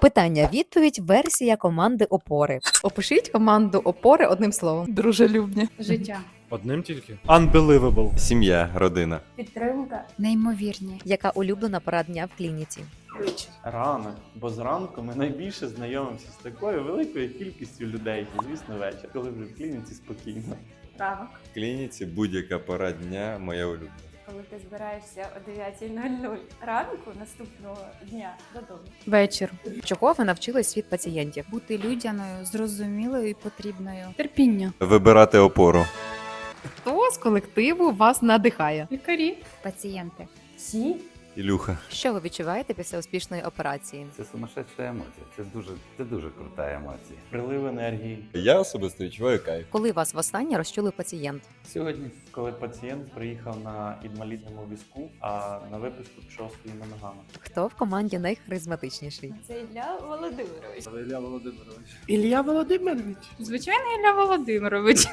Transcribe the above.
Питання відповідь версія команди опори. Опишіть команду опори одним словом. Дружелюбні. Життя. Одним тільки? Unbelievable. Сім'я, родина. Підтримка. Неймовірні. Яка улюблена пора дня в клініці? Ранок, бо зранку ми найбільше знайомимося з такою великою кількістю людей. Звісно, вечір, коли вже в клініці спокійно. Ранок. В клініці будь-яка пора дня моя улюблена. Коли ти збираєшся о 9.00 ранку наступного дня додому. Вечір. Чого ви навчились від пацієнтів? Бути людяною, зрозумілою і потрібною. Терпіння. Вибирати опору. Хто з колективу вас надихає? Лікарі. Пацієнти. Всі Ілюха. Що ви відчуваєте після успішної операції? Це сумасшедша емоція. Це дуже, це дуже крута емоція. Прилив енергії. Я особисто відчуваю кайф. Коли вас востаннє розчули пацієнт? Сьогодні Коли пацієнт приїхав на інвалідному візку, а на виписку пішов своїми ногами. Хто в команді найхаризматичніший? Це Ілля Володимирович. Ілля Володимирович. Звичайно, Ілля Володимирович.